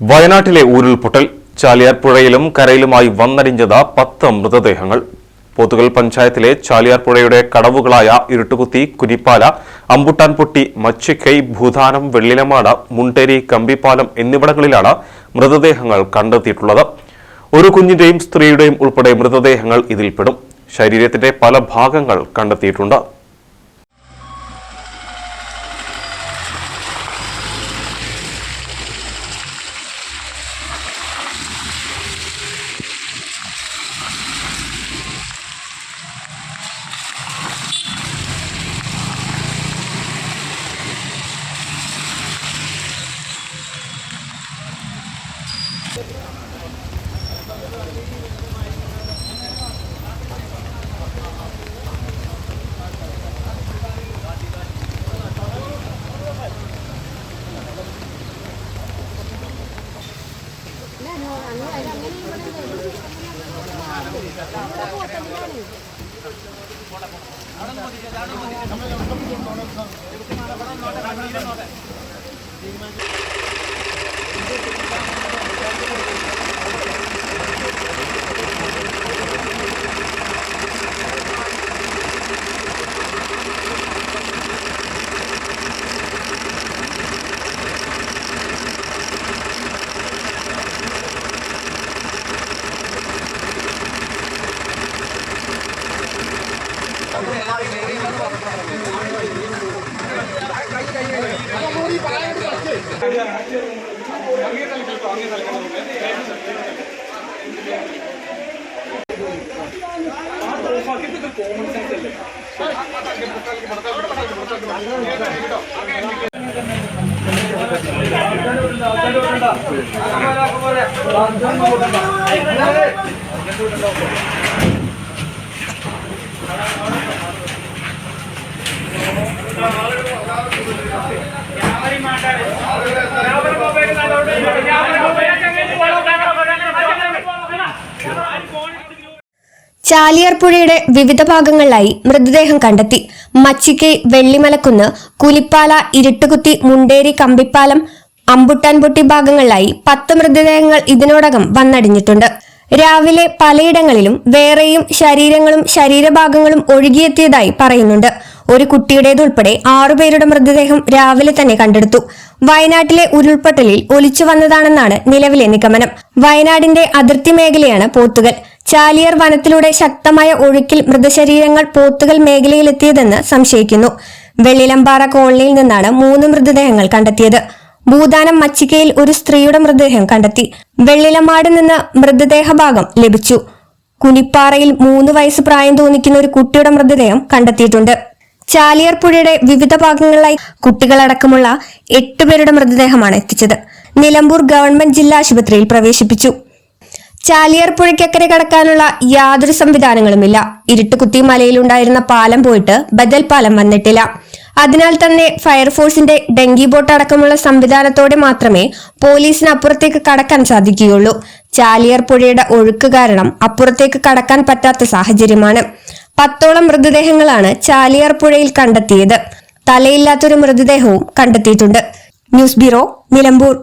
വയനാട്ടിലെ ഉരുൾപൊട്ടൽ ചാലിയാർ പുഴയിലും കരയിലുമായി വന്നടിഞ്ഞത് പത്ത് മൃതദേഹങ്ങൾ. പോത്തുകൽ പഞ്ചായത്തിലെ ചാലിയാർ പുഴയുടെ കടവുകളായ ഇരുട്ടുകുത്തി കുരിപ്പാല അമ്പുട്ടാൻപൊട്ടി മച്ചിക്കൈ ഭൂതാനം വെള്ളിലമാട് മുണ്ടേരി കമ്പിപ്പാലം എന്നിവിടങ്ങളിലാണ് മൃതദേഹങ്ങൾ കണ്ടെത്തിയിട്ടുള്ളത്. ഒരു കുഞ്ഞിന്റെയും സ്ത്രീയുടെയും ഉൾപ്പെടെ മൃതദേഹങ്ങൾ ഇതിൽപ്പെടും. ശരീരത്തിന്റെ പല ഭാഗങ്ങൾ കണ്ടെത്തിയിട്ടുണ്ട്. നടന്നു കോമൺ സെൻസ് അല്ലേ പോലെ ചാലിയാർ പുഴയുടെ വിവിധ ഭാഗങ്ങളിലായി മൃതദേഹം കണ്ടെത്തി. മച്ചിക്കൈ വെള്ളിമലക്കുന്ന് കുലിപ്പാല ഇരുട്ടുകുത്തി മുണ്ടേരി കമ്പിപ്പാലം അമ്പുട്ടാൻപൊട്ടി ഭാഗങ്ങളിലായി പത്ത് മൃതദേഹങ്ങൾ ഇതിനോടകം വന്നടിഞ്ഞിട്ടുണ്ട്. രാവിലെ പലയിടങ്ങളിലും വേറെയും ശരീരങ്ങളും ശരീരഭാഗങ്ങളും ഒഴുകിയെത്തിയതായി പറയുന്നുണ്ട്. ഒരു കുട്ടിയുടേതുൾപ്പെടെ ആറുപേരുടെ മൃതദേഹം രാവിലെ തന്നെ കണ്ടെടുത്തു. വയനാട്ടിലെ ഉരുൾപൊട്ടലിൽ ഒലിച്ചു വന്നതാണെന്നാണ് നിലവിലെ നിഗമനം. വയനാടിന്റെ അതിർത്തി മേഖലയാണ് പോത്തുകൽ. ചാലിയർ വനത്തിലൂടെ ശക്തമായ ഒഴുക്കിൽ മൃതശരീരങ്ങൾ പോത്തുകൽ മേഖലയിലെത്തിയതെന്ന് സംശയിക്കുന്നു. വെള്ളിലമ്പാറ കോളനിയിൽ നിന്നാണ് മൂന്ന് മൃതദേഹങ്ങൾ കണ്ടെത്തിയത്. ഭൂതാനം മച്ചിക്കയിൽ ഒരു സ്ത്രീയുടെ മൃതദേഹം കണ്ടെത്തി. വെള്ളിലമാട് നിന്ന് മൃതദേഹ ഭാഗം ലഭിച്ചു. കുനിപ്പാറയിൽ മൂന്ന് വയസ്സ് പ്രായം തോന്നിക്കുന്ന ഒരു കുട്ടിയുടെ മൃതദേഹം കണ്ടെത്തിയിട്ടുണ്ട്. ചാലിയാർ പുഴയുടെ വിവിധ ഭാഗങ്ങളിലായി കുട്ടികളടക്കമുള്ള എട്ടുപേരുടെ മൃതദേഹമാണ് എത്തിച്ചത്. നിലമ്പൂർ ഗവൺമെന്റ് ജില്ലാ ആശുപത്രിയിൽ പ്രവേശിപ്പിച്ചു. ചാലിയാർ പുഴയ്ക്കക്കരെ കടക്കാനുള്ള യാതൊരു സംവിധാനങ്ങളുമില്ല. ഇരുട്ടുകുത്തി മലയിലുണ്ടായിരുന്ന പാലം പോയിട്ട് ബദൽ പാലം വന്നിട്ടില്ല. അതിനാൽ തന്നെ ഫയർഫോഴ്സിന്റെ ഡെങ്കി ബോട്ട് അടക്കമുള്ള സംവിധാനത്തോടെ മാത്രമേ പോലീസിന് അപ്പുറത്തേക്ക് കടക്കാൻ സാധിക്കുകയുള്ളൂ. ചാലിയാർ പുഴയുടെ ഒഴുക്ക് കാരണം അപ്പുറത്തേക്ക് കടക്കാൻ പറ്റാത്ത സാഹചര്യമാണ്. പത്തോളം മൃതദേഹങ്ങളാണ് ചാലിയാർ പുഴയിൽ കണ്ടെത്തിയത്. തലയില്ലാത്തൊരു മൃതദേഹവും കണ്ടെത്തിയിട്ടുണ്ട്. News bureau Nilambur.